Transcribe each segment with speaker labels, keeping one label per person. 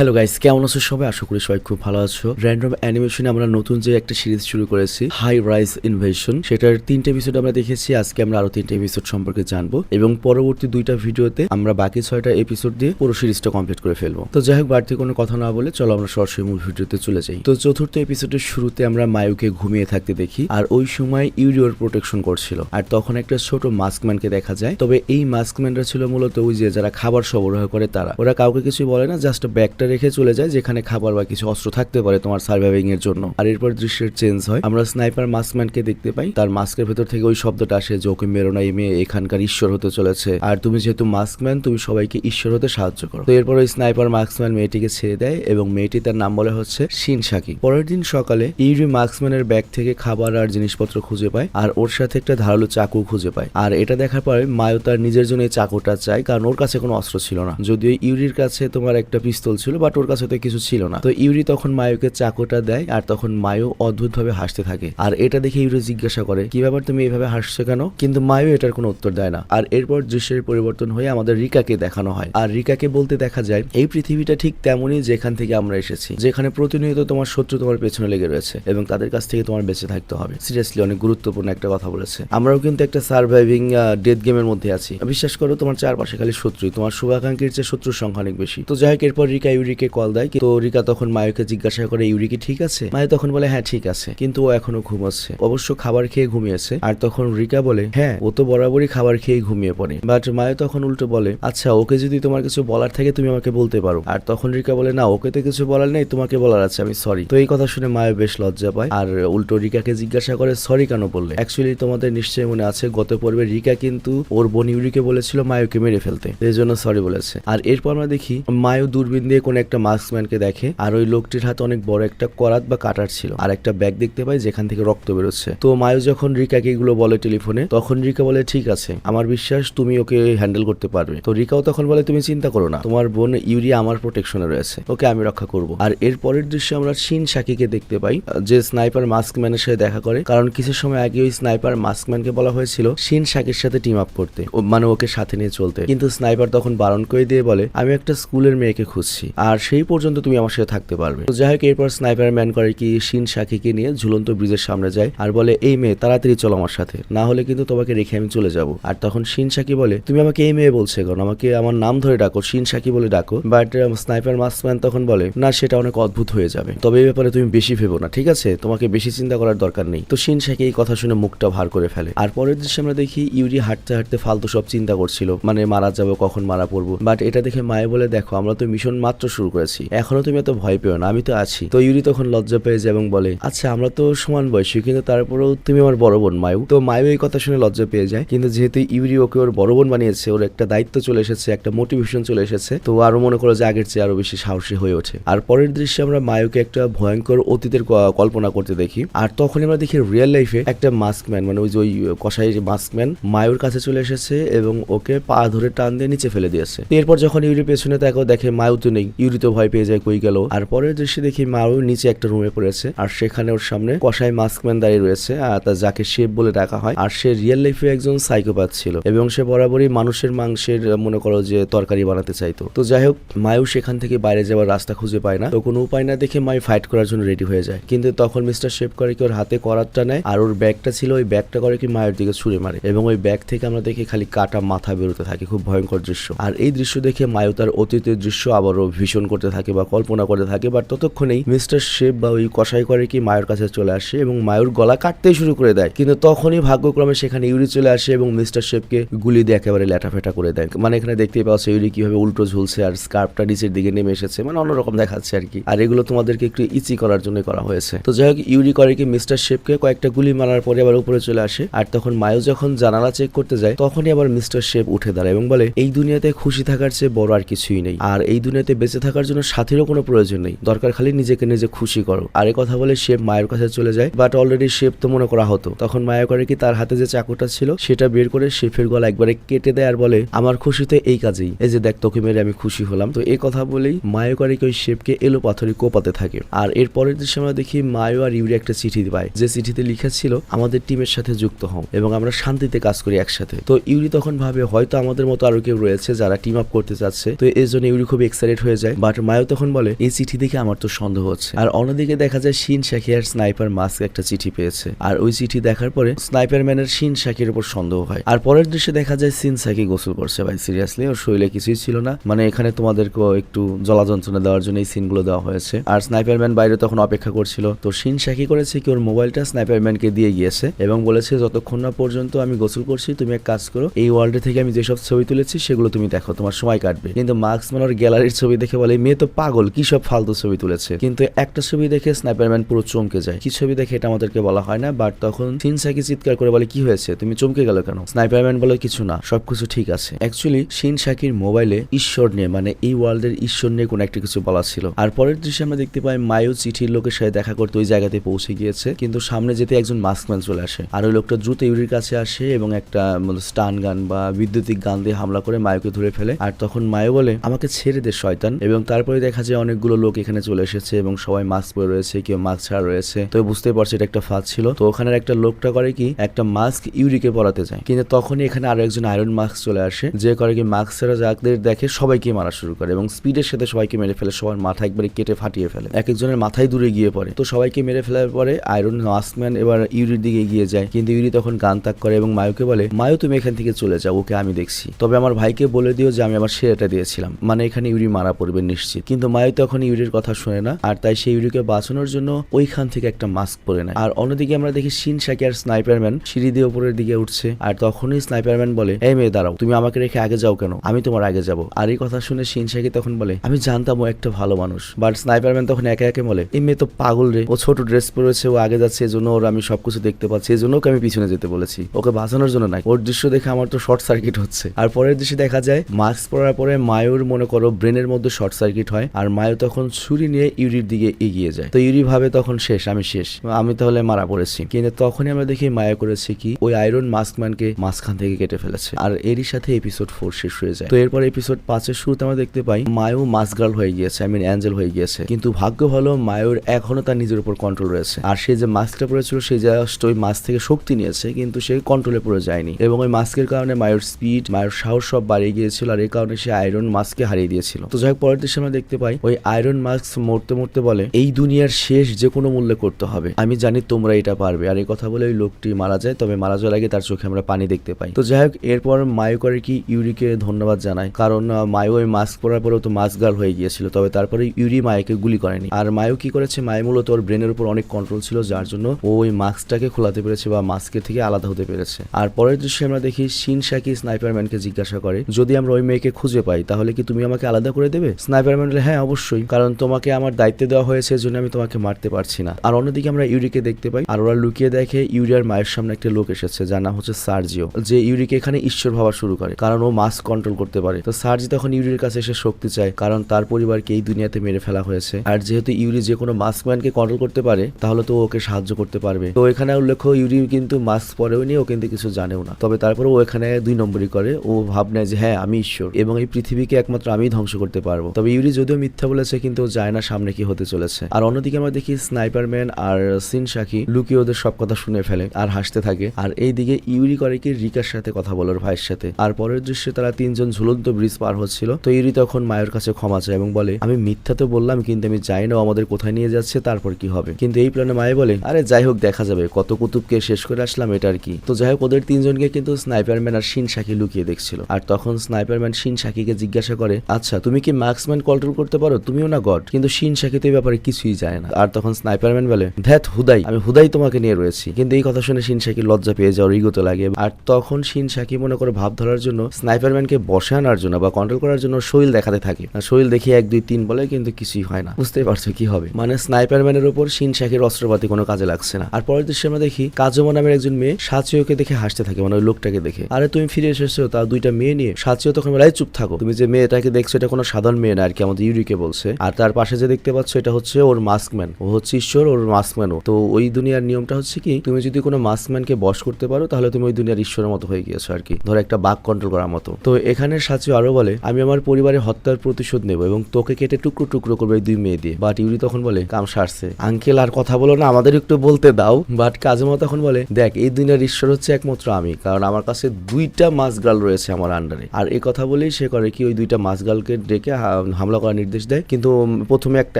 Speaker 1: Hello guys কেমন আছো সবাই? আশা করি সবাই খুব ভালো আছো। র্যান্ডম অ্যানিমেশনে আমরা নতুন যে একটা সিরিজ শুরু করেছি হাই রাইজ ইনভেশন সেটার তিনটে এপিসোড আমরা দেখেছি, আজকে আমরা আরও তিনটে এপিসোড সম্পর্কে জানব। এবং পরবর্তী দুইটা ভিডিওতে আমরা বাকি ছয়টা এপিসোড দিয়ে পুরো সিরিজটা কমপ্লিট করে ফেলব। তো যাই হোক, বাড়তি কোনো কথা না বলে চলো আমরা সরাসরি মূল ভিডিওতে চলে যাই। তো চতুর্থ এপিসোডের শুরুতে আমরা মায়ুকে ঘুমিয়ে থাকতে দেখি, আর ওই সময় ইউরিওর প্রোটেকশন করছিল। আর তখন একটা ছোট মাস্কম্যানকে দেখা যায়। তবে এই মাস্কম্যানরা ছিল মূলত ওই যে যারা খাবার সরবরাহ করে তারা। ওরা কাউকে কিছু বলে না জাস্ট ব্যাগটা রেখে চলে যায়, যেখানে খাবার বা কিছু অস্ত্র থাকতে পারে তোমার সার্ভাইভিং এর জন্য। আর এরপর দৃশ্যের চেঞ্জ হয়। আমরা স্নাইপার মাস্কম্যানকে দেখতে পাই। তার মাস্কের ভেতর থেকে ওই শব্দটা আসে যে ওকে মেরো না মেয়ে, এখানকার ঈশ্বর হতে চলেছে। আর তুমি যেহেতু মাস্কম্যান তুমি সবাইকে ঈশ্বর হতে সাহায্য করো। তো এরপর ওই স্নাইপার মাস্কম্যান মেয়েটিকে ছেড়ে দেয় এবং মেয়েটি তার নাম বলে হচ্ছে শিনসাকি পরের দিন সকালে ইউরি মাস্কম্যানের ব্যাগ থেকে খাবার আর জিনিসপত্র খুঁজে পায় আর ওর সাথে একটা ধারালো চাকু খুঁজে পায়। আর এটা দেখার পরে মায়ু তার নিজের জন্য এই চাকুটা চায়, কারণ ওর কাছে কোনো অস্ত্র ছিল না। যদিও ইউরির কাছে তোমার একটা পিস্তল ছিল বাট ওর কাছে তো কিছু ছিল না। তো ইউরি তখন মায়ুকে চাকুটা দেয় আর তখন মায়ু অদ্ভুত ভাবে হাসতে থাকে। আর এটা দেখে ইউরি জিজ্ঞাসা করে, কি ব্যাপার তুমি এইভাবে হাসছো কেন? কিন্তু মায়ু এটার কোনো উত্তর দেয় না। আর এরপর দৃশ্যের পরিবর্তন হয়ে আমাদের রিকাকে দেখানো হয়। আর রিকাকে বলতে দেখা যায়, এই পৃথিবীটা ঠিক তেমনই যেখান থেকে আমরা এসেছি, যেখানে প্রতিনিয়ত তোমার শত্রু তোমার পেছনে লেগে রয়েছে এবং তাদের কাছ থেকে তোমার বেঁচে থাকতে হবে। সিরিয়াসলি অনেক গুরুত্বপূর্ণ একটা কথা বলেছে। আমরাও কিন্তু একটা সার্ভাইভিং ডেথ গেমের মধ্যে আছি। বিশ্বাস করো, তোমার চারপাশে খালি শত্রু তোমার শুভাকাঙ্ক্ষীর চেয়ে শত্রুর সংখ্যা অনেক বেশি। তো যাই হোক, এরপর রিকা ইউরিকে কল দেয় তো রিকা তখন মায়ুকে জিজ্ঞাসা করে ইউরি কি ঠিক আছে? মায়ু তখন বলে হ্যাঁ ঠিক আছে। কিন্তু ও এখনও ঘুমাচ্ছে। অবশ্য খাবার খেয়ে ঘুমিয়েছে। আর তখন রিকা বলে হ্যাঁ ও তো বরাবরই খাবার খেয়ে ঘুমিয়ে পড়ে। বাট মায়ু তখন উল্টো বলে আচ্ছা ওকে যদি তোমার কিছু বলার থাকে, তুমি আমাকে বলতে পারো। আর তখন রিকা বলে, না, ওকে তো কিছু বলার নেই, তোমাকে বলার আছে, আমি সরি তো এই কথা শুনে মায়ু বেশ লজ্জা পায়। আর উল্টো রিকাকে জিজ্ঞাসা করে সরি কেন বললে? অ্যাকচুয়ালি তোমাদের নিশ্চয়ই মনে আছে, গত পর্বে রিকা কিন্তু ওর বোন ইউরিকে বলেছিল মায়ুকে মেরে ফেলতে এই জন্য সরি বলেছে। আর এরপর আমরা দেখি মায়ু দূরবীন দিয়ে কোন একটা মাস্কম্যানকে দেখে, আর ওই লোকটির হাতে অনেক বড় একটা করাত বা কাটার ছিল, আর একটা ব্যাগ দেখতে পাই যেখান থেকে রক্ত বেরোচ্ছে। তো মায়ু যখন রিকাকে এগুলো বলে টেলিফোনে, তখন রিকা বলে, ঠিক আছে, আমার বিশ্বাস তুমি ওকে হ্যান্ডেল করতে পারবে। তো রিকাও তখন বলে, তুমি চিন্তা করো না, তোমার বোন ইউরিয়া আমার প্রোটেকশনে রয়েছে, ওকে আমি রক্ষা করব। আর এর পরের দৃশ্যে আমরা শিন সাকিকে দেখতে পাই, যে স্নাইপার মাস্কম্যানের সাথে দেখা করে, কারণ কিছু সময় আগে ওই স্নাইপার মাস্কম্যানকে বলা হয়েছিল শিন সাকির সাথে টিম আপ করতে মানে ওকে সাথে নিয়ে চলতে। কিন্তু স্নাইপার তখন বারণ করে দিয়ে বলে, আমি একটা স্কুলের মেয়েকে খুঁজছি আর সেই পর্যন্ত তুমি আমার সাথে থাকতে পারবে। যাই হোক, এরপর স্নাইপার ম্যান করে কি, শিন সাকিকে নিয়ে ঝুলন্ত ব্রিজের সামনে যায় আর বলে, এই মেয়ে, তাড়াতাড়ি চলো আমার সাথে। না হলে কিন্তু তোমাকে রেখে আমি চলে যাব। আর তখন শিন সাকি বলে, তুমি আমাকে এই মেয়ে বলছে কারণ আমাকে আমার নাম ধরে ডাকো, শিন সাকি বলে ডাকো। বাট স্নাইপার মাস্কম্যান তখন বলে, না, সেটা অনেক অদ্ভুত হয়ে যাবে। তবে এই ব্যাপারে তুমি বেশি ভেবো না, ঠিক আছে? তোমাকে বেশি চিন্তা করার দরকার নেই। তো শিন সাকি এই কথা শুনে মুখটা ভার করে ফেলে। আর পরের দৃশ্যে আমরা দেখি, ইউরি হাঁটতে হাঁটতে ফালতু সব চিন্তা করছিল। মানে মারা যাব, কখন মারা পড়ব? বাট এটা দেখে মায়ে বলে, দেখো, আমরা তো মিশন মাত্র শুরু করেছি। এখনও তুমি এত ভয় পেও না, আমি তো আছি। তো ইউরি তখন লজ্জা পেয়ে যায় এবং বলে আচ্ছা আমরা তো সমান বয়সী, কিন্তু তারপরেও তুমি আমার বড় বোন মায়ু। তো মায়ু এই কথা শুনে লজ্জা পেয়ে যায়, কিন্তু যেহেতু ইউরি ওকে ওর বড় বোন বানিয়েছে, ওর একটা দায়িত্ব চলে এসেছে, একটা মোটিভেশন চলে এসেছে, তো আরও মনে করো যে আগের চেয়ে আরও বেশি সাহসী হয়ে ওঠে। আর পরের দৃশ্যে আমরা মায়ুকে একটা ভয়ঙ্কর অতীতের কল্পনা করতে দেখি। আর তখন আমরা দেখি রিয়েল লাইফে একটা মাস্কম্যান মানে ওই যে ওই কষাই মাস্কম্যান মায়ুর কাছে চলে এসেছে এবং ওকে পা ধরে টান দিয়ে নিচে ফেলে দিয়েছে। এরপর যখন ইউরি পেছনে তাকেও দেখে মায়ু তো নেই। ইউরি তো ভয় পেয়ে যায়, কই গেল। আর পরের দৃশ্যে দেখি মায়ু নিচে একটা রুমে পড়েছে। আর সেখানে ওর সামনে কষাই মাস্কম্যান দাঁড়িয়ে রয়েছে আর তার যাকে শেপ বলে ডাকা হয়। আর সে রিয়েল লাইফে একজন সাইকোপ্যাথ ছিল এবং সে বরাবরই মানুষের মাংসের মনে করো যে তরকারি বানাতে চাইতো। তো যাই হোক, মায়ু সেখান থেকে বাইরে যাওয়ার রাস্তা খুঁজে পায় না। তো কোনো উপায় না দেখে মায়ু ফাইট করার জন্য রেডি হয়ে যায়। কিন্তু তখন মিস্টার শেপ করে কি ওর হাতে করাতটা নেয়? আর ওর ব্যাগটা ছিল, ওই ব্যাগটা করে কি মায়ের দিকে ছুঁড়ে মারে। এবং ওই ব্যাগ থেকে আমরা দেখি খালি কাটা মাথা বেরোতে থাকে, খুব ভয়ঙ্কর দৃশ্য। আর এই দৃশ্য দেখে মায়ু তার অতীতের দৃশ্য আবারও ভীষণ করতে থাকে বা কল্পনা করতে থাকে বাট ততক্ষণেই মিস্টার শেপ বা ওই কষাই করে কি মায়ের কাছে চলে আসে এবং মায়ুর গলা কাটতেই শুরু করে দেয়। কিন্তু তখনই ভাগ্যক্রমে সেখানে ইউরি চলে আসে এবং মিস্টার শেপকে গুলি দিয়ে একেবারে ল্যাটাফেটা করে দেয়। মানে এখানে দেখতেই পাচ্ছ ইউরি কীভাবে উল্টো ঝুলছে আর স্কার্পটা নিচের দিকে নেমে এসেছে মানে অন্যরকম দেখাচ্ছে আর কি। আর এগুলো তোমাদেরকে একটু ইচি করার জন্য করা হয়েছে। তো যাই হোক, ইউরি করে কি মিস্টার শেপকে কয়েকটা গুলি মারার পরে আবার উপরে চলে আসে। আর তখন মায়ু যখন জানালা চেক করতে যায়, তখনই আবার মিস্টার শেপ উঠে দাঁড়ায় এবং বলে, এই দুনিয়াতে খুশি থাকার চেয়ে বড় আর কিছুই নেই। আর এই দুনিয়াতে বেঁচে থাকার জন্য সাথীরও কোনো প্রয়োজন নেই। দরকার খালি নিজেকে নিজে খুশি করো। আর এই কথা বলে শেপ মায়ের কাছে চলে যায়। বাট অলরেডি শেপ তো মনে করা হতো। তখন মায়া করে কি তার হাতে যে চাকুটা ছিল, সেটা বের করে শেফের গলা একবারে কেটে দেয় আর বলে, আমার খুশিতে এই কাজেই। এই যে দেখ, তোকে মেরে আমি খুশি হলাম। তো এই কথা বলেই মায়ো করে ওই শেপকে এলো পাথরে কোপাতে থাকে। আর এর পরের দৃশ্যে আমরা দেখি মায়ো আর ইউরি একটা চিঠি পায়, যে চিঠিতে লিখা ছিল, আমাদের টিমের সাথে যুক্ত হও এবং আমরা শান্তিতে কাজ করি একসাথে। তো ইউরি তখন ভাবে, হয়তো আমাদের মতো আরও কেউ রয়েছে যারা টিম আপ করতে চাচ্ছে। তো এই জন্য ইউরি খুব এক্সাইটেড হয়ে যায়। যায় বাট মায়ও তখন বলে, এই চিঠি দেখে আমার তো সন্দেহ হচ্ছে। আর অন্যদিকে দেখা যায়, শিন শাকি আর স্নাইপার মাস্ক একটা চিঠি পেয়েছে। আর ওই চিঠি দেখার পরে স্নাইপার ম্যানের শিন শাকির উপর সন্দেহ হয়। আর পরের দৃশ্যে দেখা যায় সিন শাকি গোসল করছে ভাই, সিরিয়াসলি। ওর শরীরে কিছুই ছিল না। মানে এখানে তোমাদেরকে একটু জলা যন্ত্রণা দেওয়ার জন্য এই সিনগুলো দেওয়া হয়েছে। আর স্নাইপার ম্যান বাইরে তখন অপেক্ষা করছিল। তো শিন শাকি করেছে কি, ওর মোবাইলটা স্নাইপার ম্যানকে দিয়ে গিয়েছে এবং বলেছে, যতক্ষণ না পর্যন্ত আমি গোসল করছি, তুমি এক কাজ করো, এই ওয়ার্ল্ডে থেকে আমি যেসব ছবি তুলেছি, সেগুলো তুমি দেখো। তোমার সময় কাটবে। কিন্তু মার্কস ম্যান ওর গ্যালারির ছবি দেখে বলে, মেয়ে তো পাগল, কি সব ফালতু ছবি তুলেছে? কিন্তু একটা ছবি দেখে স্নাইপার ম্যান পুরো চমকে যায়। কি ছবি দেখে এটা আমাদেরকে বলা হয় না বাট তখন সিন শাকি চিৎকার করে বলে, কি হয়েছে? তুমি চমকে গেল কেন? স্নাইপার ম্যান বলে, কিছু না, সবকিছু ঠিক আছে। অ্যাকচুয়ালি শিন শাকির মোবাইলে ঈশ্বর নিয়ে মানে এই ওয়ার্ল্ডের ঈশ্বর নিয়ে কোনো একটা কিছু বলা ছিল। আর পরের দৃশ্যে আমরা দেখতে পাই মায়ু চিঠির লোকের সাথে দেখা করতে ওই জায়গাতে পৌঁছে গিয়েছে। কিন্তু সামনে যেতে একজন মাস্কম্যান চলে আসে। আর ওই লোকটা দ্রুত ইউরির কাছে আসে এবং একটা স্টান গান বা বিদ্যুতিক গান দিয়ে হামলা করে মায়ুকে ধরে ফেলে। আর তখন মায়ু বলে, আমাকে ছেড়ে দে, শয়তান। এবং তারপরে দেখা যায় অনেকগুলো লোক এখানে চলে এসেছে এবং সবাই মাস্ক পরে রয়েছে, কেউ মাস্ক ছাড়া রয়েছে। তো বুঝতে পারছে এটা একটা ফাঁদ ছিল। তো ওখানের একটা লোকটা করে কি, একটা মাস্ক ইউরিকে পরাতে যায়। কিন্তু তখনই এখানে আরও একজন আয়রন মাস্ক চলে আসে, যে করে কি মাস্ক ছাড়া যাদের দেখে সবাইকে মারা শুরু করে এবং স্পিডের সাথে সবাইকে মেরে ফেলে, সবার মাথা একবারে কেটে ফাটিয়ে ফেলে। এক একজনের মাথায় দূরে গিয়ে পড়ে। তো সবাইকে মেরে ফেলার পরে আয়রন মাস্কম্যান এবার ইউরির দিকে এগিয়ে যায়। কিন্তু ইউরি তখন গান তাক করে এবং মায়ুকে বলে, মায়ু, তুমি এখান থেকে চলে যাও, ওকে আমি দেখছি। তবে আমার ভাইকে বলে দিও যে, আমি আমার সেরাটা দিয়েছিলাম। মানে এখানে ইউরি মারা পড়বে নিশ্চিত। কিন্তু মায়ু তখন ইউরির কথা শুনে না, আর তাই সেই ইউরিকে বাঁচানোর জন্য ওইখান থেকে একটা মাস্ক পরে নেয়। আর অন্যদিকে আমরা দেখি শিন শাকি আর স্নাইপারম্যান সিঁড়ি দিয়ে উপরের দিকে উঠছে, আর তখনই স্নাইপারম্যান বলে, এই মেয়ে, দাঁড়াও, তুমি আমাকে রেখে আগে যাও কেন? আমি তোমার আগে যাব। আর এই কথা শুনে শিন শাকি তখন বলে, আমি জানতাম ও একটা ভালো মানুষ। বাট স্নাইপারম্যান তখন একে একে বলে, এই মেয়ে তো পাগল রে, ও ছোট ড্রেস পরেছে, ও আগে যাচ্ছে, এজন্য জন্য ওর আমি সবকিছু দেখতে পাচ্ছি, এজন্য ওকে আমি পিছনে যেতে বলেছি। ওকে বাঁচানোর জন্য নাই। ওর দৃশ্য দেখে আমার তো শর্ট সার্কিট হচ্ছে। আর পরের দৃশ্যে দেখা যায়, মাস্ক পরার পরে মায়ুর, মনে করো, ব্রেনের মধ্যে শর্ট সার্কিট হয় আর মায়ু তখন ছুরি নিয়ে ইউরির দিকে এগিয়ে যায়। তো ইউরি ভাবে তখন শেষ, আমি শেষ। আমি তাহলে মারা পড়েছি। কিন্তু তখনই আমরা দেখি মায়া করেছে কি? ওই আয়রন মাস্কম্যানকে মাঝখান থেকে কেটে ফেলেছে। আর এরই সাথে এপিসোড ফোর শেষ হয়ে যায়। তো এরপর এপিসোড পাঁচের শুরুতে আমরা দেখতে পাই মায়ু মাসগার্ল হয়ে গিয়েছে আই মিন অ্যাঞ্জেল হয়ে গিয়েছে। কিন্তু ভাগ্য ভালো, মায়ুর এখনও তার নিজের উপর কন্ট্রোল রয়েছে। আর সে যে মাস্কটা পড়েছিল সে জাস্ট ওই মাস্ক থেকে শক্তি নিয়েছে, কিন্তু সে কন্ট্রোলে পড়ে যায়নি। এবং ওই মাস্কের কারণে মায়ুর স্পিড মায়ুর সাহস সব বাড়িয়ে গিয়েছিল। আর এই কারণে সে আয়রন মাস্ককে হারিয়ে দিয়েছিল। তো যাই হোক পরের আমরা দেখতে পাই, ওই আয়রন মাস্ক মরতে মরতে বলে, এই দুনিয়ার শেষ যে কোনো মূল্যে করতে হবে। আমি জানি তোমরা এটা পারবে। আর এই কথা বলে ওই লোকটি মারা যায়, তবে মারা যাওয়ার আগে তার চোখে আমরা পানি দেখতে পাই। তো যাই হোক, এরপর করে কি ইউরিকে ধন্যবাদ জানায়। কারণ মায়ু ওই মাস্ক পরার পরেও তো মাস্ক গার্ল হয়ে গিয়েছিল, তবে তারপরে ইউরি মায়ুকে গুলি করেনি। আর মায়ো কি করেছে? মায়ু মূলত ওর ব্রেনের উপর অনেক কন্ট্রোল ছিল, যার জন্য ও ওই মাস্কটাকে খোলাতে পেরেছে বা মাস্কের থেকে আলাদা হতে পেরেছে। আর পরের দৃশ্যে আমরা দেখি শিন শাকি স্নাইপারম্যানকে জিজ্ঞাসা করে, যদি আমরা ওই মেয়েকে খুঁজে পাই, তাহলে কি তুমি আমাকে আলাদা করে দেবে? স্নাইপারম্যান বলে হ্যাঁ অবশ্যই, কারণ তোমাকে আমার দায়িত্ব দেওয়া হয়েছে, এজন্য আমি তোমাকে মারতে পারছি না। আর অন্যদিকে আমরা ইউরিকে দেখতে পাই, আর ওরা লুকিয়ে দেখে ইউরিয়ার মায়ের সামনে একটা লোক এসেছে, যার নাম হচ্ছে সার্জিও, যে ইউরিকে এখানে ঈশ্বর ভাবা শুরু করে, কারণ ও মাস্ক কন্ট্রোল করতে পারে। তো সার্জি তখন ইউরির কাছে এসে শক্তি চায়, কারণ তার পরিবারকে এই দুনিয়াতে মেরে ফেলা হয়েছে। আর যেহেতু ইউরি যে কোনো মাস্কম্যানকে কন্ট্রোল করতে পারে, তাহলে তো ওকে সাহায্য করতে পারবে। তো এখানে উল্লেখ্য, ইউরি কিন্তু মাস্ক পরেও নিয়ে ও কিন্তু কিছু জানেও না। তবে তারপরে ও এখানে দুই নম্বরই করে, ও ভাব নেয় যে হ্যাঁ আমি ঈশ্বর এবং এই পৃথিবীকে একমাত্র আমি ধ্বংস করতে পারব। তবে ইউরি যদিও মিথ্যা বলেছে, কিন্তু যায় না সামনে কি হতে চলেছে। আর অন্যদিকে আমরা দেখি স্নাইপারম্যান আর সিন শাকি লুকিয়ে ওদের সব কথা শুনে ফেলে আর হাসতে থাকে। আর এই দিকে ইউরি করে কি রিকার সাথে কথা বলার ভাইয়ের সাথে। আর পরের দৃশ্যে তারা তিনজন ঝুলন্ত ব্রিজ পার হচ্ছিল। তো ইউরি তখন মায়ের কাছে ক্ষমা চায় এবং বলে, আমি মিথ্যা তো বললাম, কিন্তু আমি যাই না আমাদের কোথায় নিয়ে যাচ্ছে, তারপর কি হবে? কিন্তু এই প্ল্যানে মায়ে বলে, আরে যাই হোক, দেখা যাবে, কত কুতুবকে শেষ করে আসলাম, এটা আর কি। তো যাই হোক, ওদের তিনজনকে কিন্তু স্নাইপারম্যান আর শিন শাকি লুকিয়ে দেখছিল। আর তখন স্নাইপারম্যান শিন শাকিকে জিজ্ঞাসা করে আচ্ছা তুমি কি মার্কসম্যান কন্ট্রোল করতে পারো, তুমিও না গড। কিন্তু শিন শাকি তো এই ব্যাপারে কিছুই জানে না। আর তখন স্নাইপারম্যান বলে, ধ্যাত, হুদাই, আমি হুদাই তোমাকে নিয়ে রয়েছি। কিন্তু এই কথা শুনে শিন শাকি লজ্জা পেয়ে যাওয়ার ইগোতে লাগে। আর তখন শিন শাকি মনে করে ভাব ধরার জন্য স্নাইপারম্যানকে বসে আনার জন্য বা কন্ট্রোল করার জন্য শৈল দেখাতে থাকে। শৈল দেখিয়ে এক, দুই, তিন বলে, কিন্তু কিছুই হয় না। বুঝতেই পারছ কি হবে। মানে স্নাইপারম্যানের উপর শিন শাকির অস্ত্রপাতি কোনো কাজে লাগছে না। আর পরের দৃশ্যে আমরা দেখি, কাজমা নামের একজন মেয়ে সাচিওকে দেখে হাসতে থাকে মানে ওই লোকটাকে দেখে। আরে, তুমি ফিরে এসেছ, তা দুইটা মেয়ে নিয়ে সাচিও তখন বলে চুপ থাকো। তুমি যে মেয়েটাকে দেখছ, এটা কোনো সাধারণ মেয়ে না আর কি আমাদের ইউরিকে বলছে। আর তার পাশে যে দেখতে পাচ্ছ এটা হচ্ছে ওর মাস্কম্যান। ও হচ্ছে ঈশ্বর, ওর মাস্কম্যানও। তো ওই দুনিয়ার নিয়মটা হচ্ছে কি, তুমি যদি কোনো মাস্কম্যানকে বশ করতে পারো, তাহলে তুমি ওই দুনিয়ার ঈশ্বরের মতো হয়ে গিয়েছো আর কি। ধরো একটা বাঘ কন্ট্রোল করার মতো। তো এখানে সাচিও আরও বলে, আমি আমার পরিবারের হত্যার প্রতিশোধ নেব এবং তোকে কেটে টুকরো টুকরো করবে দুই মেয়ে দিয়ে। বাট ইউরি তখন বলে, কাম সারছে। আঙ্কেল আর কথা বলো না, আমাদের একটু বলতে দাও। বাট কাজেমা তখন বলে, দেখ, এই দুনিয়ার ঈশ্বর হচ্ছে একমাত্র আমি, কারণ আমার কাছে দুইটা মাস গাল রয়েছে আমার আন্ডারে আর এই কথা বলেই সে করে কি, ওই দুইটা মাস গালকে ডেকে হামলা করার নির্দেশ দেয়। কিন্তু প্রথমে একটা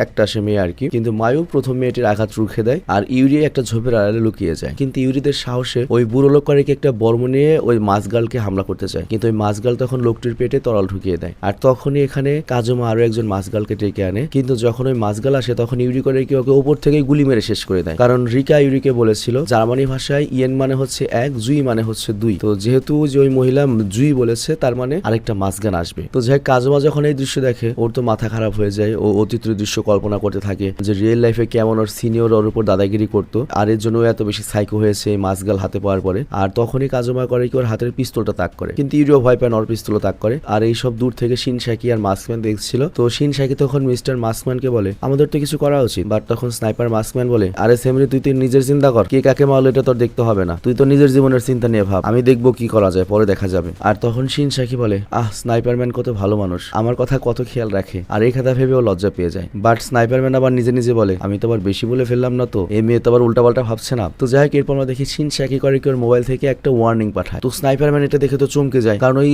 Speaker 1: একটা আসে মেয়ে আর কি। কিন্তু মায়ু প্রথম মেয়েটির আঘাত রুখে দেয় আর ইউরি একটা ঝোপের আড়ালে লুকিয়ে যায়। কিন্তু ইউরিদের সাহসে ওই বুড়ো লোককারীকে একটা বর্ম নিয়ে ওই মাছগালকে হামলা করতে চায়। কিন্তু ওই মাছগাল তখন লোকটির পেটে তরল ঢুকিয়ে দেয়। আর তখনই এখানে কাজমা আরও একজন মাছগালকে ডেকে আনে। কিন্তু যখন ওই মাছগাল আসে, তখন ইউরি করে কি ওকে উপর থেকে গুলি মেরে শেষ করে দেয়। কারণ রিকা ইউরিকে বলেছিল, জার্মানি ভাষায় ইয়েন মানে হচ্ছে এক, জুই মানে হচ্ছে দুই। তো যেহেতু যে ওই মহিলা জুই বলেছে, তার মানে আরেকটা মাছগান আসবে। তো যাই কাজমা যখন এই দৃশ্য দেখে ওর তো মাথা খারাপ হয়ে যায়, ও অতীতের দৃশ্য কল্পনা করতে থাকে যে রিয়েল লাইফে কেমন ওর সিনিয়র ওর উপর দাদাগিরি করতো, আর এর জন্য এত বেশি সাইকো হয়েছে মাছগাল হাতে পাওয়ার পরে। আর তখনই কাজমা করে কি ওর হাতের পিস্তলটা তাক করে। কিন্তু ইউরিও ভয় পায় ওর পিস্তলও তাক করে। আর এই সব দূর থেকে শিন শাকি আর মাস্কম্যান দেখছিল। তো শিন শাকি তখন মিস্টার মাস্কম্যানকে বলে, আমাদের তো কিছু করা উচিত। বাট তখন স্নাইপার মাস্কম্যান বলে, আরে সেমনি তুই তুই নিজের চিন্তা কর। কে কাকে মারলো এটা তোর দেখতে হবে না। তুই তো নিজের জীবনের চিন্তা নিয়ে ভাব। আমি দেখব কি করা যায়, পরে দেখা যাবে। আর তখন শিন শাকি বলে, আহ স্নাইপারম্যান কত ভালো মানুষ। আমার কথা কত খেয়াল রাখে। আর এই কথা ভেবেও লজ্জা পেয়ে যায়। বাট স্নাইপারম্যান আবার নিজে নিজে বলে, আমি তো আবার বেশি বলে ফেললাম না তো। এই মেয়ে তো আবার উল্টাপাল্টা ভাবছে না। তো যাই হোক, এরপর আমরা দেখি শিন শাকি করে কি ওর মোবাইল থেকে একটা ওয়ার্নিং পাঠায়। তো স্নাইপারম্যান এটা দেখে তো চমকে যায়। কারণ ওই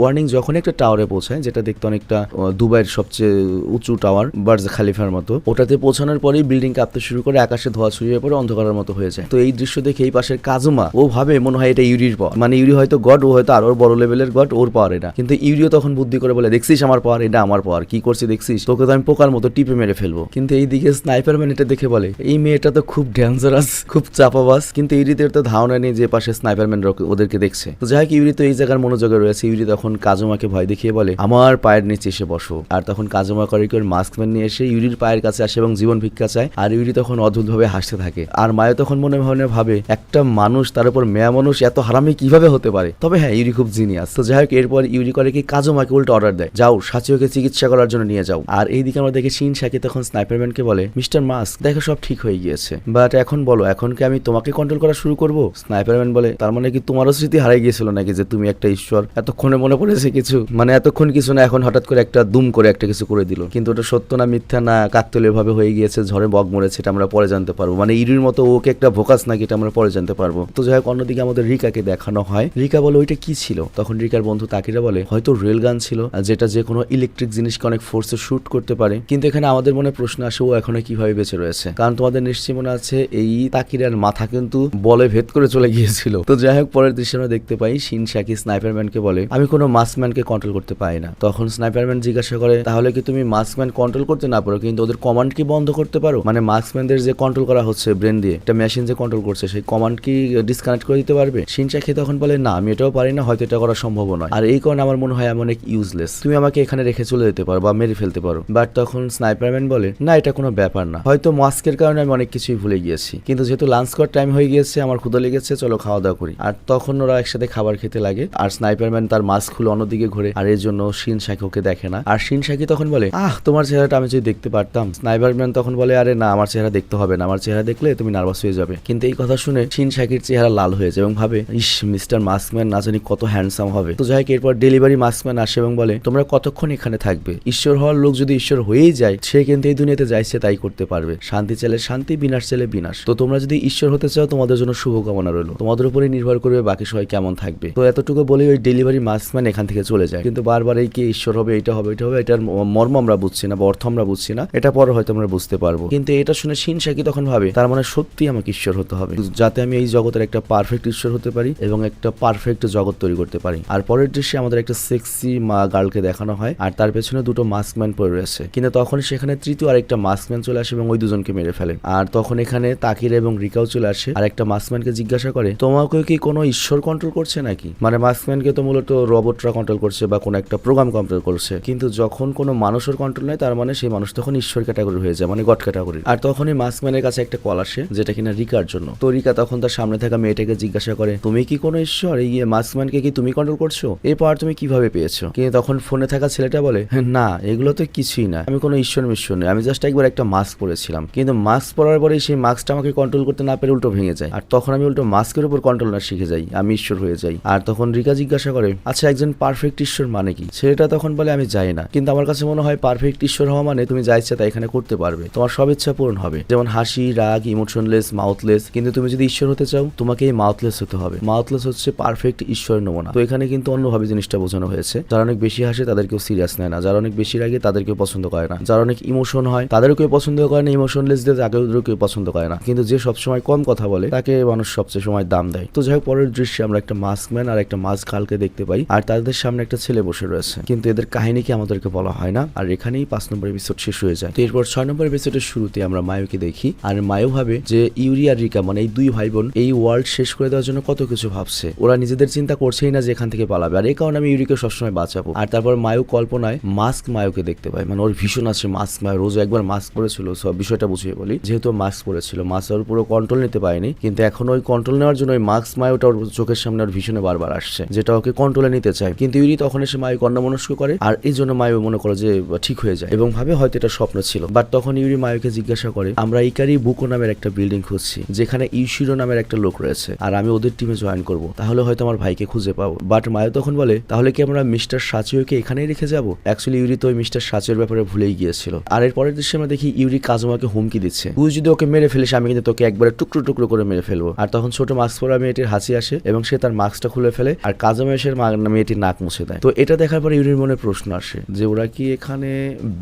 Speaker 1: ওয়ার্নিং যখন একটা টাওয়ারে পৌঁছায়, যেটা দেখতে অনেকটা দুবাইয়ের সবচেয়ে উঁচু টাওয়ার বার্জ খালিফার মতো, ওটাতে পৌঁছানোর পরেই বিল্ডিং কাঁপতে শুরু করে আকাশে ধোয়া ছড়িয়ে পড়ে অন্ধকারের মতো হয়ে যায়। তো এই দৃশ্য দেখে এই পাশের কাজুমা, ও ভাবে মনে হয় এটা ইউরির পাওয়ার মানে ইউরি হয়তো গড ও হয়তো আরও বড় লেভেলের গড ওর পাওয়ার এটা কিন্তু ইউরিও তখন বুদ্ধি করে বলে, দেখছিস আমার পাওয়ার এটা আমার পাওয়ার কি করছি দেখছিস? তোকে তো আমি পোকার মতো টিপে মেরে ফেলব। কিন্তু এইদিকে স্নাইপারম্যান এটা দেখে বলে, এই মেয়েটা তো খুব ডেঞ্জারাস খুব চাপাবাস কিন্তু ইউরিদের তো ধারণা নেই যে পাশে স্নাইপারম্যান ওদেরকে দেখছে। তো যাই হোক ইউরি তো এই জায়গার মনোযোগে রয়েছে। ইউরি তখন কাজুমাকে ভয় দেখিয়ে বলে, আমার পায়ের নিচে এসে বসো। আর তখন কাজুমা করে কি ওর মাস্কম্যান নিয়ে এসে ইউরির পায়ের কাছে আসে এবং জীবন ভিক্ষা চায়। আর ইউরি তখন অদ্ভুতভাবে হাসতে থাকে। আর মায়া তখন মনে মনে ভাবে, একটা মানুষ, তার উপর মেয়া মানুষ এত হারামি কীভাবে হতে পারে? তবে হ্যাঁ ইউরি খুব জিনিয়াস তো যাই হোক, এরপর ইউরি করে কি কাজুমাকে উল্টো অর্ডার দেয়। যাও সাচিওকে চিকিৎসা করার জন্য নিয়ে যাও। আর এইদিকে আমরা দেখি শিন শাকি তখন স্নাইপারম্যানকে বলে, মিস্টার মাস্ক, দেখো সব ঠিক হয়ে গিয়েছে। বাট এখন বলো, এখন কি আমি তোমাকে কন্ট্রোল করা শুরু করব? স্নাইপারম্যান বলে, তার মানে কি তোমারও স্মৃতি হারিয়ে গিয়েছিল নাকি যে তুমি একটা ঈশ্বর? এতক্ষণে মনে পড়েছে কিছু? মানে এতক্ষণ কিছু না, এখন হঠাৎ করে একটা দুম করে একটা কিছু করে দিল। কিন্তু ওটা সত্য না মিথ্যা না কাকতলীয় ভাবে হয়ে গিয়েছে, ঝড়ে বগ মরেছে, এটা আমরা পরে জানতে পারব। মানে ইরির মতো ওকে একটা ভোকাস নাকি, এটা আমরা পরে জানতে পারব। তো যাই হোক, অন্যদিকে আমাদের রিকাকে দেখানো হয়। রিকা বলে, ওইটা কি ছিল? তখন রিকার বন্ধু তাকিরা বলে, হয়তো রেল গান ছিল, যেটা যে কোনো ইলেকট্রিক জিনিসকে অনেক ফোর্সে শুট করতে পারে। কিন্তু এখানে আমাদের মনে প্রশ্ন আসে, ও এখনও কীভাবে বেঁচে রয়েছে? কারণ তোমাদের নিশ্চয়ই মনে আছে, এই তাকিরার মাথা কিন্তু বলে ভেদ করে চলে গিয়েছিল। তো যাই হোক, পরের দৃশ্যে আমরা দেখতে পাই, শিন শাকি স্নাইপারম্যানকে বলে, আমি কোনো মাস্কম্যানকে কন্ট্রোল করতে পারি না। তখন স্নাইপারম্যান জিজ্ঞাসা করে, তাহলে কি তুমি মাস্কম্যান কন্ট্রোল করতে না পারো? কিন্তু ওদের কমান্ড কি বন্ধ করতে পারো? মানে মাস্কম্যানদের যে কন্ট্রোল করা হচ্ছে ব্রেন দিয়ে, একটা মেশিন যে কন্ট্রোল করছে, সেই কমান্ড কি ডিসকানেক্ট করে দিতে পারবে? শিন শাকি তখন বলে, না, আমি এটাও পারি না, হয়তো এটা করা সম্ভব নয়। আর এই কারণে আমার মনে হয় আমি অনেক ইউজলেস তুমি আমাকে এখানে রেখে চলে যেতে পারো বা মেরে ফেলতে পারো। বাট তখন স্নাইপারম্যান বলে, না, এটা কোনো ব্যাপার না। হয়তো মাস্কের কারণে আমি অনেক কিছুই ভুলে গিয়েছি। কিন্তু যেহেতু লাঞ্চ করার টাইম হয়ে গিয়েছে, আমার ক্ষুদা লেগেছে, চলো খাওয়া দাওয়া করি। আর তখন ওরা একসাথে খাবার খেতে লাগে। আর স্নাইপারম্যান তার মাস্ক খুলে অন্যদিকে ঘুরে। আর এর জন্য শিন শাকি ওকে দেখে না। আর শিন শাকি তখন বলে, আহ, তোমার চেহারাটা আমি যদি দেখতে পারতাম। স্নাইপারম্যান তখন বলে, আরে না, আমার চেহারা দেখতে হবে না। আমার চেহারা দেখলে তুমি নার্ভাস হয়ে যাবে। কিন্তু এই কথা শুনে শিন শাকির চেহারা লাল হয়ে যায় এবং ভাবে, ইস মিস্টার মাস্কম্যান না জানি কত হ্যান্ডসাম হবে। তো যাই হোক, এরপর ডেলিভারি মাস্কম্যান আসে এবং বলে, তোমরা কতক্ষণ এখানে থাকবে। ঈশ্বর হওয়ার লোক যদি ঈশ্বর হয়েই যায়, সে কিন্তু এই দুনিয়াতে যাইছে তাই করতে পারবে। শান্তি চাইলে শান্তি, বিনাশ চাইলে বিনাশ। তো তোমরা যদি ঈশ্বর হতে চাও, তোমাদের জন্য শুভকামনা রইল। তোমাদের উপরেই নির্ভর করবে বাকি সবাই কেমন থাকবে। তো এতটুকু বলে, ওই ডেলিভারি মাস্কম্যান এখান থেকে চলে যায়। কিন্তু বারবার এই কি ঈশ্বর হবে এটা হবে এটা হবে, এটার মর্ম আমরা বুঝছি না, বা অর্থ আমরা বুঝছি না। এটা পরে হয়তো আমরা বুঝতে পারব। কিন্তু এটা শুনে শিন শাকি তখন ভাবে? তার মানে সত্যি আমাকে ঈশ্বর হতে হবে। যাতে আমি এই জগতের একটা পারফেক্ট ঈশ্বর হতে পারি এবং একটা পারফেক্ট জগৎ তৈরি করতে পারি। আর পরের দৃশ্যে আমাদের একটা সেক্সি মা গার্লকে দেখানো হয়। আর তার পেছনে দুটো মাস্কম্যান পড়ে রয়েছে। কিন্তু তখন সেখানে তৃতীয় আরেকটা মাস্কম্যান চলে আসে এবং ওই দুজনকে মেরে ফেলে। আর তখন এখানে তাকির এবং রিকাও চলে আসে। আর একটা মাস্কম্যানকে জিজ্ঞাসা করে তোমাকে কি কোনো ঈশ্বর কন্ট্রোল করছে নাকি? মানে মাস্কম্যানকে তো মূলত রোবটরা কন্ট্রোল করছে বা কোনো একটা প্রোগ্রাম কন্ট্রোল করছে। কিন্তু যখন কোনো মানুষের কন্ট্রোল নেয়, তার মানে সেই মানুষ তখন ঈশ্বর ক্যাটাগরি হয়ে যায় মানে গড ক্যাটাগরি আর তখনই মাস্কম্যানের কাছে একটা কল আসে, যেটা কিনা রিকার জন্য। তো রিকা তখন তার সামনে থাকা মেয়েটাকে জিজ্ঞাসা করে, তুমি কি কোনো ঈশ্বর? এই মাস্কম্যানকে কি তুমি কন্ট্রোল করছ? এই পাওয়ার তুমি কীভাবে পেয়েছ? কিন্তু তখন ফোনে থাকা ছেলেটা বলে "হ্যাঁ, না এগুলো তো কিছুই না। আমি কোনো ঈশ্বর মিশ্বর নেই। আমি জাস্ট একবার একটা মাস্ক পরেছিলাম। কিন্তু মাস্ক পরার পরে সেই মাস্কটা আমাকে কন্ট্রোল করতে না পেরে উল্টো ভেঙে যায়। আর তখন আমি উল্টো মাস্কের উপর কন্ট্রোল না শিখে যাই। আমি ঈশ্বর হয়ে যাই। আর তখন রিকা জিজ্ঞাসা করে আচ্ছা একজন পারফেক্ট ঈশ্বর মানে কি? ছেলেটা তখন বলে আমি যাই না। কিন্তু আমার কাছে মনে হয় পারফেক্ট ঈশ্বর হওয়া মানে তুমি যা ইচ্ছা এখানে করতে পারবে। তোমার সব ইচ্ছা পূরণ হবে। যেমন হাসি রাগ ইমোশনলেস মাউথলেস কিন্তু তুমি যদি ঈশ্বর হতে চাও তোমাকে এই মাউথলেস হতে হবে। মাউথলেস হচ্ছে পারফেক্ট ঈশ্বরের নমুনা। তো এখানে কিন্তু অন্যভাবে জিনিসটা বোঝানো হয়েছে। যারা অনেক বেশি হাসে তাদের কেউ সিরিয়াস নেয় হয় না। যারা অনেক বেশি রাগে তাদেরকে পছন্দ করে না। যারা অনেক ইমোশন হয় তাদেরও কেউ পছন্দ করে না। ইমোশনলেস দিয়ে তাকেও কেউ পছন্দ করে না। কিন্তু যে সবসময় কম কথা বলে, তাকে মানুষ সবচেয়ে সময় দাম দেয়। তো যাই হোক, পরের দৃশ্যে আমরা একটা মাস্ক ম্যান আর একটা মাস্ক খালকে দেখতে পাই। আর তাদের সামনে একটা ছেলে বসে রয়েছে। কিন্তু এদের কাহিনী কি আমাদেরকে বলা হয় না? আর এখানেই পাঁচ নম্বর এপিসোড শেষ হয়ে যায়। তো এরপর ছয় নম্বর এপিসোডের শুরুতে আমরা মায়ুকে দেখি। আর মায়ু ভাবে যে ইউরি আর রিকা মানে এই দুই ভাই বোন এই ওয়ার্ল্ড শেষ করে দেওয়ার জন্য কত কিছু ভাবছে। ওরা নিজেদের চিন্তা করছেই না যে এখান থেকে পালাবে। আর এই কারণে আমি ইউরিকে সবসময় বাঁচাবো। আর তারপর মায়ু কল্পনায় মাস্ক মায়োকে দেখতে পাই। মানে ওর ভীষণ আছে মাস্ক মায়ু। রোজ একবার মাস্ক পরেছিল সব বিষয়টা বুঝিয়ে বলি। যেহেতু মাস্ক পরেছিল, মাস্ক ওর পুরো কন্ট্রোল নিতে পারেনি, কিন্তু এখন ওই কন্ট্রোল নেওয়ার জন্য ওই মাস্ক মায়ুটা ওর চোখের সামনে ওর ভীষণে বারবার আসছে, যেটা ওকে কন্ট্রোলে নিতে চায়। কিন্তু ইউরি তখন এসে মায়ু অন্যমনস্ক করে, আর এই জন্য মায়ু মনে করে যে ঠিক হয়ে যায়। এবং ভাবে হয়তো এটা স্বপ্ন ছিল। বাট তখন ইউরি মায়ুকে জিজ্ঞাসা করে, আমরা ইকারি বুকো নামের একটা বিল্ডিং খুঁজছি, যেখানে ইউশিরো নামের একটা লোক রয়েছে, আর আমি ওদের টিমে জয়েন করব। তাহলে হয়তো আমার ভাইকে খুঁজে পাবো। বাট মায়ু তখন বলে, তাহলে কি আমরা মিস্টার সাচিওকে এখানেই রেখে যাব? অ্যাকচুয়ালি ইউরি তো ওই মিস্টার সাচিওর ব্যাপারে ভুলেই গিয়েছিল। আর এর পরের দৃশ্যে আমরা দেখি ইউরি কাজুমাকে হুমকি দিচ্ছে। তুই যদি ওকে মেরে ফেলিস, আমি কিন্তু তোকে একবারে টুকরো টুকরো করে মেরে ফেলব। আর তখন ছোট মাস্ক পরা মেয়েটির হাসি আসে এবং সে তার মাস্কটা খুলে ফেলে আর কাজুমা এসে মেয়েটির নাক মুছে দেয়। তো এটা দেখার পরে ইউরির মনে প্রশ্ন আসে যে, ওরা কি এখানে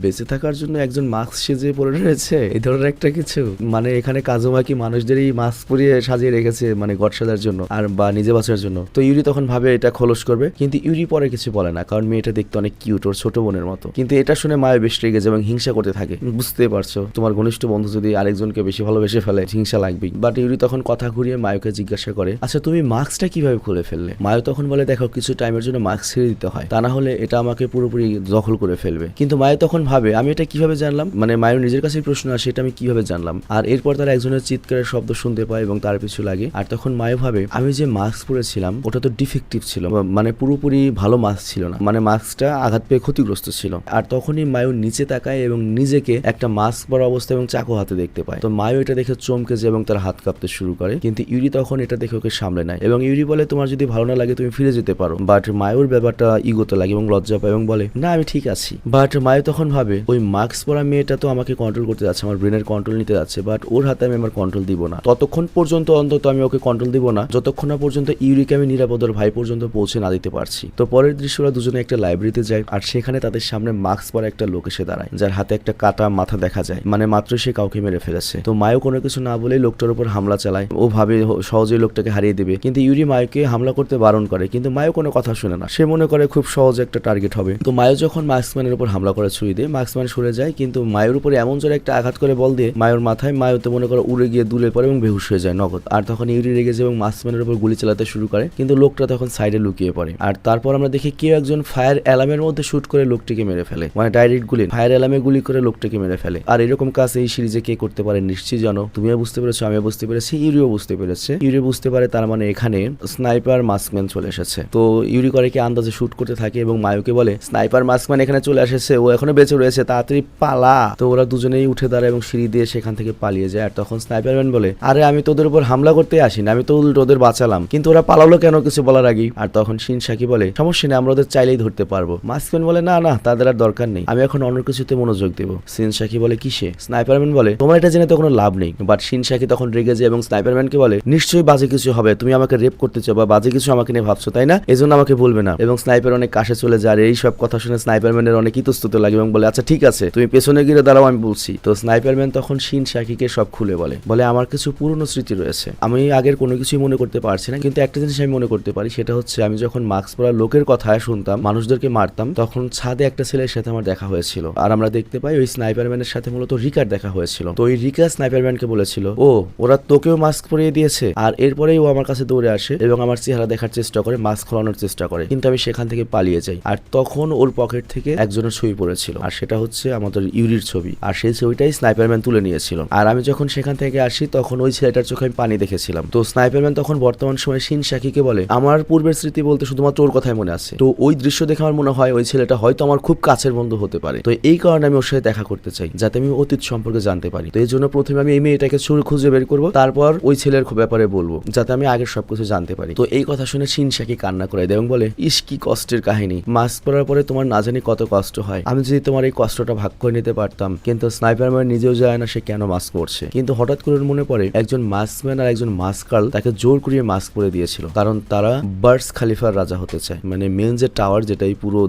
Speaker 1: বেঁচে থাকার জন্য একজন মাস্ক সেজে পড়ে রয়েছে? এই ধরনের একটা কিছু? মানে এখানে কাজুমা কি মানুষদেরই মাস্ক পরিয়ে সাজিয়ে রেখেছে মানে সাজার জন্য আর বা নিজে বাঁচার জন্য? তো ইউরি তখন ভাবে এটা খোলস করবে, কিন্তু ইউরি পরে কিছু বলে না, কারণ মেয়েটা দেখতে অনেক কিউট ওর ছোট বোনের মতো। কিন্তু এটা শুনে মায়ের বেশ রেগে যায় এবং হিংসা করতে থাকে। বুঝতে পারছ, তোমার ঘনিষ্ঠ বন্ধু যদি আরেকজনকে বেশি ভালোবেসে ফেলে, হিংসা লাগবেই। বাট ইউরি তখন কথা ঘুরিয়ে মায়ুকে জিজ্ঞাসা করে আচ্ছা তুমি মাস্কটা কীভাবে খুলে ফেললে? মায়ু তখন বলে, দেখো, কিছু টাইমের জন্য মাস্ক ছেড়ে দিতে হয়। তা না হলে এটা আমাকে পুরোপুরি দখল করে ফেলবে। কিন্তু মায়ু তখন ভাবে, আমি এটা কীভাবে জানলাম? মানে মায়ুর নিজের কাছেই প্রশ্ন আসে, এটা আমি কীভাবে জানলাম? আর এরপর তারা একজনের চিৎকারের শব্দ শুনতে পায় এবং তার পিছু লাগে। আর তখন মায়ু ভাবে, আমি যে মাস্ক পরেছিলাম, ওটা তো ডিফেক্টিভ ছিল। মানে পুরোপুরি ভালো মাস্ক ছিল না। মানে মাস্কটা আঘাত পেয়ে ক্ষতিগ্রস্ত ছিল। আর তখনই মায়ু নিচে তাকায় এবং নিজেকে একটা মাস্ক পরা অবস্থা এবং চাকু হাতে দেখতে পায়। তো মায়ু এটা দেখে চমকে যায় এবং তার হাত কাঁপতে শুরু করে। কিন্তু ইউরি তখন এটা দেখে ওকে সামলে নেয় এবং ইউরি বলে, তোমার যদি ভালো না লাগে, তুমি ফিরে যেতে পারো। বাট মায়ুর ব্যাপারটা ইগোতে লাগে এবং লজ্জা পায় এবং বলে, না, আমি ঠিক আছি। বাট মায়ু তখন ভাবে, ওই মাস্ক পরা মেয়েটা তো আমাকে কন্ট্রোল করতে যাচ্ছে, আমার ব্রেনের কন্ট্রোল নিতে যাচ্ছে বাট ওর হাতে আমি আমার কন্ট্রোল দিব না। ততক্ষণ পর্যন্ত অন্তত আমি ওকে কন্ট্রোল দিব না, যতক্ষণ না পর্যন্ত ইউরিকে আমি নিরাপদ ভাই পর্যন্ত পৌঁছে না দিতে পারছি। তো পরের দৃশ্য ওরা দুজনে একটা লাইব্রেরিতে যায়, আর সেখানে তাদের সামনে মাস্ক পরা একটা লোক এসে দাঁড়ায়, যার হাতে একটা কাটা মাথা দেখা যায়। মানে মাত্র সে কাউকে মেরে ফেলেছে। তো মায়ও কোনো কিছু না বলেই লোকটার উপর হামলা চালায়। ও ভাবে সহজেই লোকটাকে হারিয়ে দেবে। কিন্তু ইউরি মায়ুকে হামলা করতে বারণ করে। কিন্তু মায়ও কোনো কথা শুনে না। সে মনে করে খুব সহজ একটা টার্গেট হবে। তো মায়ু যখন মাস্কম্যানের উপর হামলা করে ছুরি দিয়ে মাস্কম্যান সরে যায়। কিন্তু মায়ের উপরে এমন জোরে একটা আঘাত করে বল দিয়ে, মায়ের মাথায় মায়ু তো মনে করে উড়ে গিয়ে দূরে পড়ে এবং বেহুশ হয়ে যায় নগদ। আর তখন ইউরি রেগে যায় এবং মাস্কম্যানের উপর গুলি চালাতে শুরু করে। কিন্তু লোকটা তখন সাইডে লুকিয়ে পড়ে। আর তারপর আমরা দেখি কেউ একজন ফায়ার অ্যালার্মের মধ্যে শুট করে লোকটিকে মেরে ফেলে। মানে ডাইরেক্ট গুলি ফায়ার অ্যালার্মে গুলি করে লোকটিকে মেরে ফেলে। আর এরকম কাজ এই সিরিজে কে করতে পারে নিশ্চয়ই জানো? তুমিও বুঝতে পেরেছ, আমিও বুঝতে পেরেছি, ইউরিও বুঝতে পেরেছে। ইউরি বুঝতে পারে তার মানে এখানে স্নাইপার মাস্কম্যান চলে এসেছে। তো ইউরি করে কি আন্দাজে শুট করতে থাকে এবং মায়ুকে বলে স্নাইপার মাস্কম্যান এখানে চলে এসেছে, ও এখনও বেঁচে রয়েছে, তাড়াতাড়ি পালা। তো ওরা দুজনেই উঠে দাঁড়ায় এবং সিঁড়ি দিয়ে সেখান থেকে পালিয়ে যায়। আর তখন স্নাইপারম্যান বলে, আরে আমি তোদের উপর হামলা করতে আসিনি, আমি তো উল্টো ওদের বাঁচালাম। কিন্তু ওরা পালালো কেন কিছু বলার আগেই? আর তখন শিন সাকি বলে, সমস্যা নেই, আমরা ওদের চাইলেই ধরতে পারব। মাস্কম্যান বলে না না, তাদের আর দরকার নেই। আমি এখন অন্য কিছুতে মনোযোগ দেবো। সিন সাকি বলে কিসে? স্নাইপারম্যান বলে, তোমার এটা জেনে তো কোনো লাভ নেই। বাট শিন সাকি তখন রেগে যায় এবং স্নাইপারম্যানকে বলে, নিশ্চয়ই বাজে কিছু হবে। তুমি আমাকে রেপ করতে চাও বা বাজে কিছু আমাকে নিয়ে ভাবছ, তাই না? এই জন্য আমাকে বলবে না। এবং স্নাইপার অনেক কাছে চলে যায় আর এই সব কথা শুনে স্নাইপারম্যানের অনেক ইতস্তত লাগে এবং বলে আচ্ছা ঠিক আছে, তুমি পেছনে গিয়ে দাঁড়াও, আমি বলছি। তো স্নাইপারম্যান তখন শিন সাকিকে সব খুলে বলে বলে, আমার কিছু পুরনো স্মৃতি রয়েছে। আমি আগের কোনো কিছুই মনে করতে পারছি না, কিন্তু একটা জিনিস আমি মনে করতে পারি, সেটা হচ্ছে আমি যখন মাস্ক পরা লোকের কথা শুনতাম, মানুষদেরকে মারতাম, তখন ছাদে একটা ছেলের সাথে আমার দেখা হয়েছিল। আর আমরা দেখতে পাই ওই স্নাইপার স্নাইপারম্যানের সাথে মূলত রিকার দেখা হয়েছিল। তো ওই রিকা স্নাইপার স্নাইপারম্যানকে বলেছিল, ও, ওরা তোকেও মাস্ক পরিয়ে দিয়েছে। আর এরপরেই ও আমার কাছে দৌড়ে আসে এবং আমার চেহারা দেখার চেষ্টা করে, মাস্ক খোলানোর চেষ্টা করে। কিন্তু আমি সেখান থেকে পালিয়ে যাই। আর তখন ওর পকেট থেকে একজনের ছবি পড়েছিল। আর সেটা হচ্ছে আমাদের ইউরির ছবি। আর সেই ছবিটাই স্নাইপারম্যান তুলে নিয়েছিল। আর আমি যখন সেখান থেকে আসি, তখন ওই ছেলেটার চোখে আমি পানি দেখেছিলাম। তো স্নাইপারম্যান তখন বর্তমান সময়ে শিন সাকিকে বলে, আমার পূর্বের স্মৃতি বলতে শুধুমাত্র ওর কথাই মনে আছে। তো ওই দৃশ্য দেখে আমার মনে হয় ওই ছেলেটা হয়তো আমার খুব কাছের বন্ধু হতে পারে। তো এই কারণে আমি ওর সাথে দেখা করতে চাই, যাতে আমি অতীত সম্পর্কে জানতে পারি। তো এই জন্য প্রথমে আমি এই মেয়েটাকে ছুরি খুঁজে বের করব, তারপর ওই ছেলের ব্যাপারে বলব, যাতে আমি আগের সবকিছু জানতে পারি। তো এই কথা শুনে শিন সাকি কান্না করে দেয় এবং বলে, ইস, কি কষ্টের কাহিনী। মাস্ক পরার পরে তোমার না জানি কত কষ্ট হয়। আমি যদি তোমার এই কষ্টটা ভাগ করে নিতে পারতাম, কিন্তু স্নাইপারম্যান নিজেও যায় না সে কেন মাস্ক পরছে। কিন্তু হঠাৎ করে মনে পড়ে, একজন মাস্কম্যান আর একজন মাস্কাল তাকে জোর করিয়ে মাস্ক পরে দিয়েছিল। কারণ তারা বার্ডস খালিফার রাজা হতে চায়। মানে মেন যে টাওয়ার, যেটাই পুরো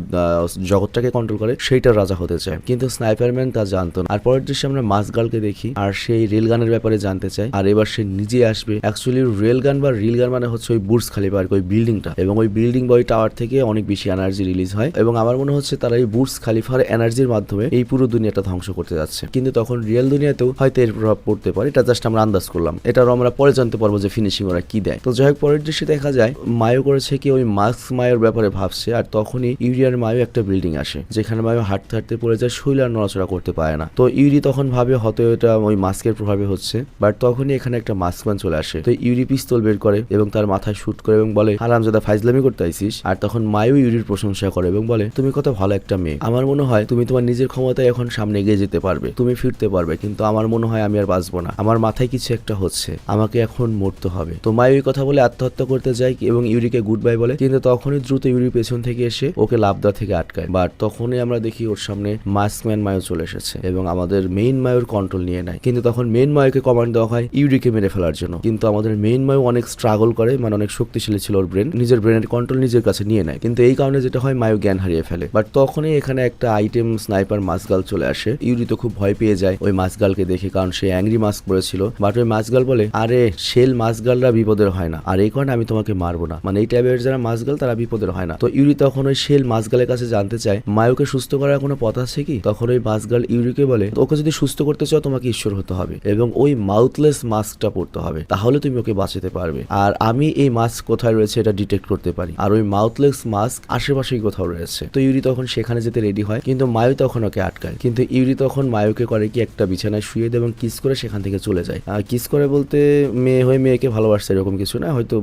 Speaker 1: জগৎটাকে কন্ট্রোল করে, সেইটার রাজা হতে চায়। কিন্তু স্নাইপারম্যান তা জানতো না। আর পরের দৃশ্যে আমরা মাসগালকে দেখি, আর সেই রেলগানের ব্যাপারে জানতে চাই আর এবার সে নিজে আসবে। অ্যাকচুয়ালি রেলগান বা রিলগান মানে হচ্ছে ওই বুর্স খালিফা আর কি, ওই বিল্ডিংটা এবং ওই বিল্ডিং বা ওই টাওয়ার থেকে অনেক বেশি এনার্জি রিলিজ হয়। এবং আমার মনে হচ্ছে তারা এই বুর্স খালিফার এনার্জির মাধ্যমে এই পুরো দুনিয়াটা ধ্বংস করতে যাচ্ছে। কিন্তু তখন রিয়েল দুনিয়াতেও হয়তো এর প্রভাব পড়তে পারে। এটা জাস্ট আমরা আন্দাজ করলাম। এটারও আমরা পরে জানতে পারব যে ফিনিশিং ওরা কি দেয়। তো যাই হোক, পরের দৃশ্যে দেখা যায়, মায়ো করেছে কি ওই মাস্ক মায়ের ব্যাপারে ভাবছে। আর তখনই ইউরিয়ার মায়ো একটা বিল্ডিং আসে, যেখানে মায়ো হাঁটতে হাঁটতে পড়ে যায় শৈল আর নড়াচড়া করতে পারে না। তো ইউরি তখন ভাবে হয়তো এটা ওই মাস্কের প্রভাবে হচ্ছে বাট তখনই এখানে একটা মাস্কম্যান চলে আসে। তো ইউরি পিস্তল বের করে এবং তার মাথায় শুট করে এবং বলে, হারামজাদা, ফাইজলামি করতে আইসিস? আর তখন মায়ও ইউরির প্রশংসা করে এবং বলে, তুমি কত ভালো একটা মেয়ে। আমার মনে হয় তুমি তোমার নিজের ক্ষমতায় এখন সামনে এগিয়ে যেতে পারবে। তুমি ফিরতে পারবে, কিন্তু আমার মনে হয় আমি আর বাঁচবো না। আমার মাথায় কিছু একটা হচ্ছে, আমাকে এখন মরতে হবে। তো মায় ওই কথা বলে আত্মহত্যা করতে যায় এবং ইউরিকে গুড বাই বলে, কিন্তু তখনই দ্রুত ইউরি পেছন থেকে এসে ওকে লাভ দেওয়া থেকে আটকায়। বাট তখনই আমরা দেখি ওর সামনে মাস্কম্যান মায়ো চলে এসেছে এবং আমাদের মেইন মায়োর কন্ট্রোল নিয়ে নেয়। কিন্তু তখন মেইন মায়োকে কমান্ড দেওয়া হয় ইউরিকে মেরে ফেলার জন্য। কিন্তু আমাদের মেইন মায়ো অনেক স্ট্রাগল করে মানে অনেক শক্তিশালী ছিল ওর ব্রেন নিজের ব্রেনের কন্ট্রোল নিজের কাছে নিয়ে নেয়। কিন্তু এই কারণে যেটা হয় মায়ো জ্ঞান হারিয়ে ফেলে। বাট তখনই এখানে একটা আইটেম স্নাইপার মাসগাল চলে আসে। ইউরি তো খুব ভয় পেয়ে যায় ওই মাসগালকে দেখে, কারণ সে অ্যাংরি মাস্ক পরেছিল। বাট ওই মাসগাল বলে, আরে শেল মাসগালরা বিপদের হয় না। আর এই কারণে আমি তোমাকে মারবো না। মানে এই টাইপের যারা মাসগাল তারা বিপদের হয় না। তো ইউরি তখন ওই শেল মাসগালের কাছে জানতে চায়। মায়োকে সুস্থ করার কোনো পথ আছে কি? তখন ওই বাস গার্ল ইউরিকে বলে, ওকে যদি সুস্থ করতে চাও, তোমাকে ঈশ্বর হতে হবে এবং ওই মাউথলেস মাস্কটা পরতে হবে। তাহলে তুমি ওকে বাঁচাতে পারবে। আর আমি এই মাস্ক কোথায় রয়েছে এটা ডিটেক্ট করতে পারি। আর ওই মাউথলেস মাস্ক আশেপাশেই কোথাও রয়েছে। তো ইউরি তখন সেখানে যেতে রেডি হয়, কিন্তু মায়ু তখন ওকে আটকায়। কিন্তু ইউরি তখন মায়ুকে করে কি, একটা বিছানায় শুয়ে দেয় এবং কিস করে সেখান থেকে চলে যায়। আর কিস করে বলতে মেয়ে হয়ে মেয়েকে ভালোবাসছে এরকম কিছু না, হয়তো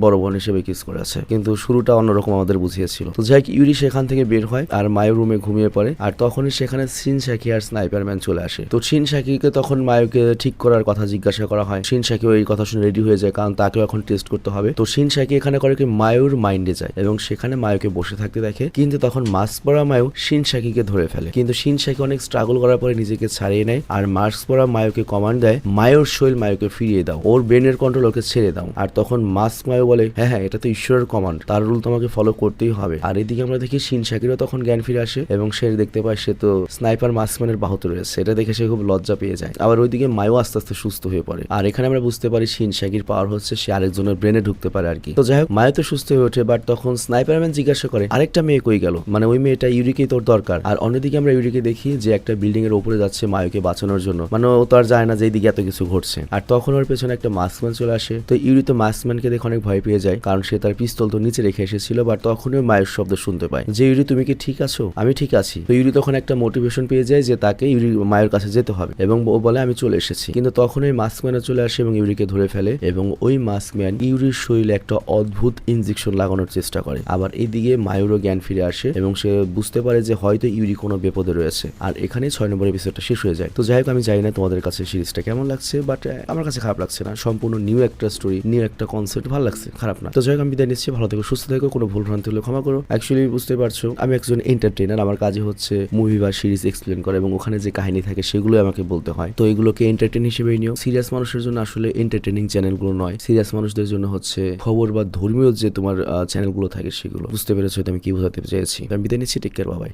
Speaker 1: বড় বোন হিসেবে কিস করেছে। কিন্তু শুরুটা অন্যরকম আমাদের বুঝিয়েছিল। তো যাই ইউরি সেখান থেকে বের হয় আর মায়ের রুমে ঘুমিয়ে পড়ে। আর তখনই সেখানে সিন শাকি আর স্নাইপারম্যান চলে আসে। তো সিন শাকিকে তখন মায়ুকে ঠিক করার কথা জিজ্ঞাসা করা হয়। সিন শাকিও এই কথা শুনে রেডি হয়ে যায়, কারণ তাকেও এখন টেস্ট করতে হবে। তো সিন শাকি এখানে করে কি মায়ুর মাইন্ডে যায় এবং সেখানে মায়ুকে বসে থাকতে দেখে। কিন্তু তখন মাস্ক পরা মায়ু সিন শাকিকে ধরে ফেলে। কিন্তু সিন শাকি অনেক স্ট্রাগল করার পরে নিজেকে ছাড়িয়ে নেয় আর মাস্ক পরা মায়ুকে কমান্ড দেয়, মায়ুর শৈল মায়ুকে ফিরিয়ে দাও। ওর ব্রেনের কন্ট্রোল ওকে ছেড়ে দাও। আর তখন মাস্ক মায়ু বলে হ্যাঁ হ্যাঁ এটা তো ঈশ্বরের কমান্ড তার রুল তোমাকে ফলো করতেই হবে। আর এদিকে আমরা দেখি সিন শাকিরও তখন জ্ঞান ফিরে আসে এবং সে দেখতে পায় সে তো স্নাইপার মাস্কম্যানের বাহুতে রয়েছে। এটা দেখে সে খুব লজ্জা পেয়ে যায়। আবার ওইদিকে মায়ু আস্তে আস্তে সুস্থ হয়ে পড়ে। আর এখানে আমরা বুঝতে পারি সিন শাকির পাওয়ার হচ্ছে সে আরেকজনের ব্রেনে ঢুকতে পারে আর কি। তো যাই হোক, মায়ু তো সুস্থ হয়ে ওঠে বাট তখন স্নাইপারম্যান জিজ্ঞাসা করে, আরেকটা মেয়ে কই গেল? মানে ওই মেয়েটা ইউরিকেই তোর দরকার। আর অন্যদিকে আমরা ইউরিকে দেখি যে একটা বিল্ডিং এর উপরে যাচ্ছে মায়োকে বাঁচানোর জন্য। মানে ও তো আর যায় না যে এইদিকে এত কিছু ঘটছে। আর তখন ওর পেছনে একটা মাস্কম্যান চলে আসে। তো ইউরি তো মাস্কম্যানকে দেখে অনেক ভয় পেয়ে যায়, কারণ সে তার পিস্তল তো নিচে রেখে এসেছিল বাট তখনই মায়ের শব্দ শুনতে পায় যে, ইউরি, তুমি কি ঠিক আছো? আমি ঠিক আছি। তো ইউরি তখন একটা মোটিভেশন পেয়ে যায় যে তাকে ইউরি মায়ের কাছে যেতে হবে এবং ও বলে, আমি চলে এসেছি। কিন্তু তখন ওই মাস্কম্যানও চলে আসে এবং ইউরিকে ধরে ফেলে এবং ওই মাস্কম্যান ইউরির শরীরে একটা অদ্ভুত ইনজেকশন লাগানোর চেষ্টা করে। আবার এইদিকে মায়ুরও জ্ঞান ফিরে আসে এবং সে বুঝতে পারে যে হয়তো ইউরি কোনো বিপদে রয়েছে। আর এখানে ছয় নম্বর এপিসোডটা শেষ হয়ে যায়। তো যাই হোক, আমি জানি না তোমাদের কাছে সিরিজটা কেমন লাগছে বাট আমার কাছে খারাপ লাগছে না। সম্পূর্ণ নিউ একটা স্টোরি নিউ একটা কনসেপ্ট ভালো লাগছে, খারাপ না। তো যাই হোক, আমি বিদায় নিচ্ছি। ভালো থেকো, সুস্থ থেকো, কোনো ভুল ভ্রান্তি হলে ক্ষমা করো। অ্যাকচুয়ালি বুঝতে পারছ, আমি একজন এন্টারটেনার আমার কাজে হচ্ছে মুভি বা সিরিজ এক্সপ্লেন করা এবং ওখানে যে কাহিনী থাকে সেগুলো আমাকে বলতে হয়। তো এগুলোকে এন্টারটেন হিসেবেই নিও। সিরিয়াস মানুষের জন্য আসলে এন্টারটেনিং চ্যানেলগুলো নয়। সিরিয়াস মানুষদের জন্য হচ্ছে খবর বা ধর্মীয় যে তোমার চ্যানেলগুলো থাকে সেগুলো। বুঝতে পেরেছ আমি কি বোঝাতে চেয়েছি আমি বিদায় নিচ্ছি টেক কেয়ার বাবাই